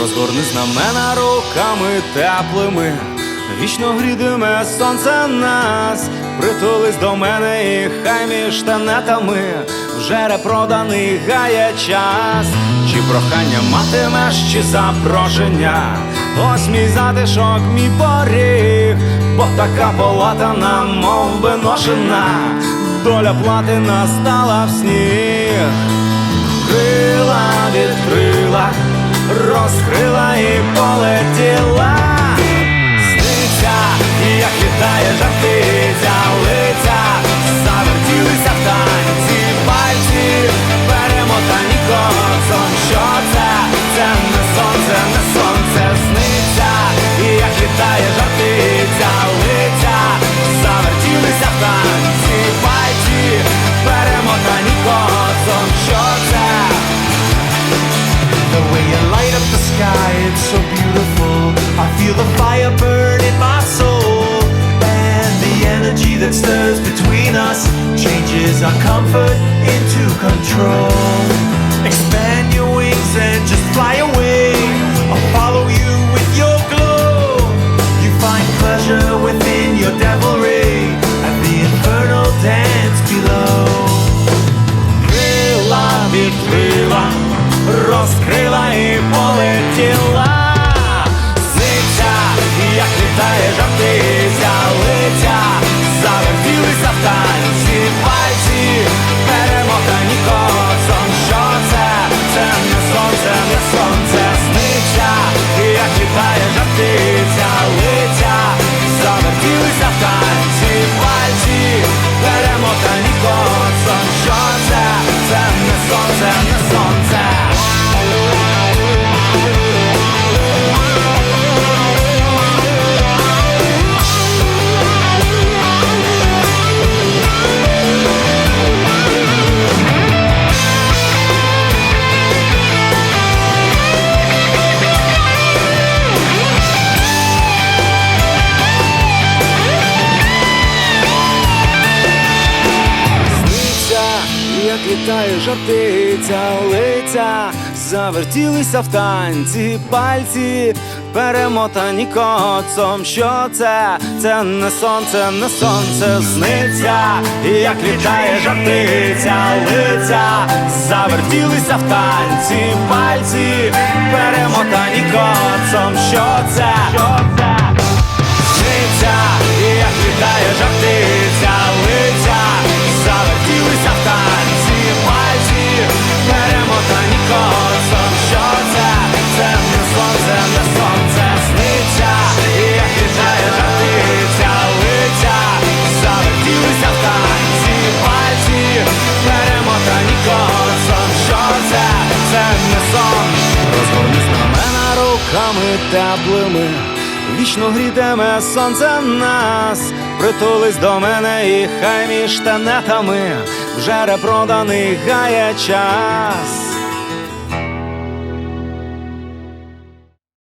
Розгорни знамена руками теплими, вічно грідиме сонце нас, притулись до мене і хай між тенетами вже репроданий гає час, чи прохання матимеш, чи запрошення, ось мій затишок, мій поріг, бо така полатана, мов би ношена, доля плати настала в сніг. Крила відкрила, розкрила і it's so beautiful. I feel the fire burn in my soul. And the energy that stirs between us changes our comfort into завертілися в танці, пальці, як літає жартиця, лиця, завертілися в танці, пальці, перемотані коцом. Що це? Це не сонце, не сонце сниться, як літає жартиця, лиця, завертілися в танці, пальці, теплими. Вічно грітиме сонце нас, притулись до мене і хай між тенетами вже репроданий гає час.